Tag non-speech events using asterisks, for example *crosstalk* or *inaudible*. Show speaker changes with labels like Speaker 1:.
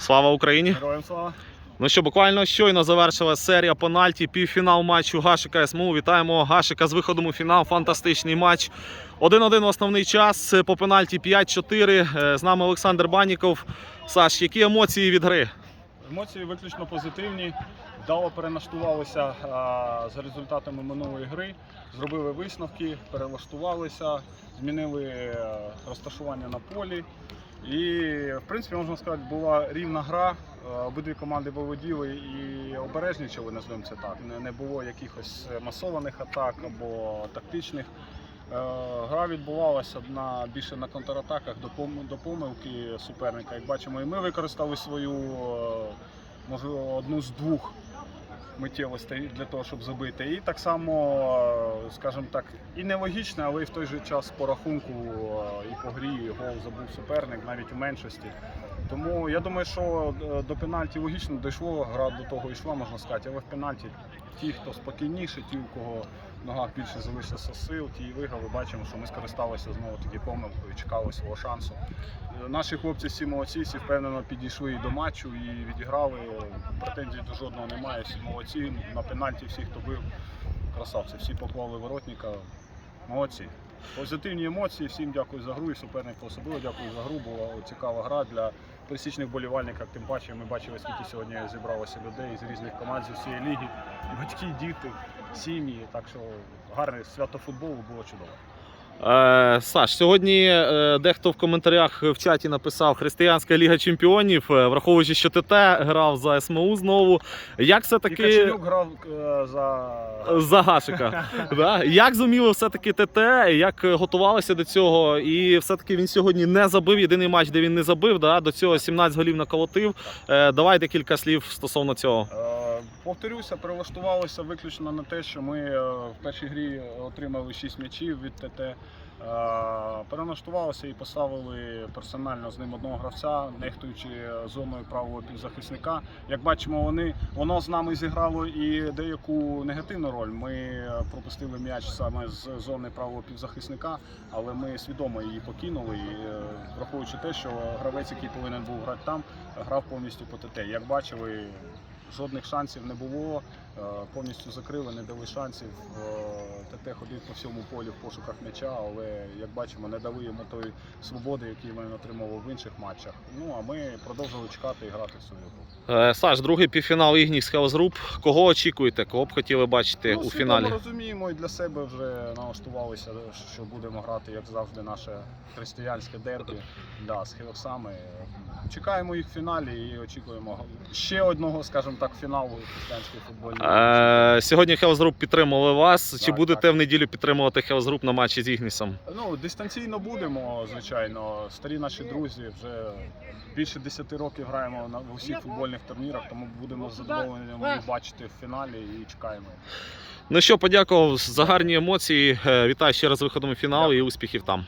Speaker 1: Слава Україні!
Speaker 2: Героям слава.
Speaker 1: Ну що, буквально щойно завершилася серія пенальті, півфінал матчу Гашика СМУ. Вітаємо Гашика з виходом у фінал. Фантастичний матч. 1-1 основний час. По пенальті 5-4. Е, З нами Олександр Баніков. Саш, які емоції від гри?
Speaker 2: Емоції виключно позитивні. Вдало перенаштувалися за результатами минулої гри, зробили висновки, перелаштувалися, змінили е, розташування на полі. І, в принципі, можна сказати, була рівна гра. Е, Обидві команди володіли і обережнічали, назвемо це так. Не, було якихось масованих атак або тактичних. Е, Гра відбувалася на більше на контратаках до помилки суперника. Як бачимо, і ми використали свою е, можливо одну з двох миттєвостей для того, щоб забити. І так само, е, скажімо так, і нелогічне, але і в той же час по рахунку е, і по грі гол забув суперник навіть у меншості. Тому я думаю, що е, до пенальті логічно дійшло, гра до того йшла, можна сказати, але в пенальті ті, хто спокійніше, ті, у кого в ногах більше залишилося сил, ті і виграли. Бачимо, що ми скористалися знову таки помилкою, чекали свого шансу. Е, Наші хлопці всі молодці, всі впевнено підійшли і до матчу і відіграли. Претензій до жодного немає. Всі молодці. На пенальті всі, хто бив, красавці, всі поклали воротника. Молодці. Позитивні емоції, всім дякую за гру і супернику особливо дякую за гру. Була цікава гра для пересічних болівальниках Тим паче ми бачили, скільки сьогодні зібралося людей з різних команд з усієї ліги. Батьки, діти, сім'ї. Так що гарне свято футболу було чудово.
Speaker 1: Е, Саш, сьогодні е, дехто в коментарях в чаті написав Християнська Ліга Чемпіонів, е, враховуючи, що ТТ грав за СМУ знову. Як все-таки
Speaker 2: Каченюк грав за
Speaker 1: за Гашика? *laughs* да? Як зуміло все-таки ТТ, як готувалися до цього? І все-таки він сьогодні не забив. Єдиний матч, де він не забив, да? до цього 17 голів наколотив. Е, Давай декілька слів стосовно цього.
Speaker 2: Е, Повторюся, прилаштувалися виключно на те, що ми е, в першій грі отримали 6 м'ячів від ТТ. Е, Перелаштувалися і поставили персонально з ним одного гравця, нехтуючи зоною правого півзахисника. Як бачимо, вони воно з нами зіграло і деяку негативну роль. Ми пропустили м'яч саме з зони правого півзахисника, але ми свідомо її покинули. Е, враховуючи те, що гравець, який повинен був грати там, грав повністю по ТТ. Як бачили, жодних шансів не було. е, Повністю закрили, не дали шансів. Е, ТТ ходив по всьому полі в пошуках м'яча, але як бачимо, не дали йому тої свободи, яку він отримував в інших матчах. Ну а ми продовжили чекати і грати в свою гру.
Speaker 1: Е, Саш, другий півфінал Ігнікс Хелзгруп. Кого очікуєте? Кого б хотіли бачити
Speaker 2: ну,
Speaker 1: у фіналі?
Speaker 2: розуміємо і для себе вже налаштувалися, що будемо грати, як завжди, наше християнське дербі да, з Хілоксами. Чекаємо їх в фіналі і очікуємо ще одного, скажімо так, фіналу християнської футбольної.
Speaker 1: Е, Сьогодні Хелзгруп підтримали вас. Чи будете
Speaker 2: так.
Speaker 1: в неділю підтримувати Хелзгруп на матчі з Ігнісом?
Speaker 2: Ну, дистанційно будемо, звичайно. Старі наші друзі вже більше 10 років граємо на в усіх футбольних турнірах, тому будемо з задоволенням бачити в фіналі і чекаємо.
Speaker 1: Ну що, подякував за гарні емоції. Е, Вітаю ще раз з виходом у фінал і успіхів там.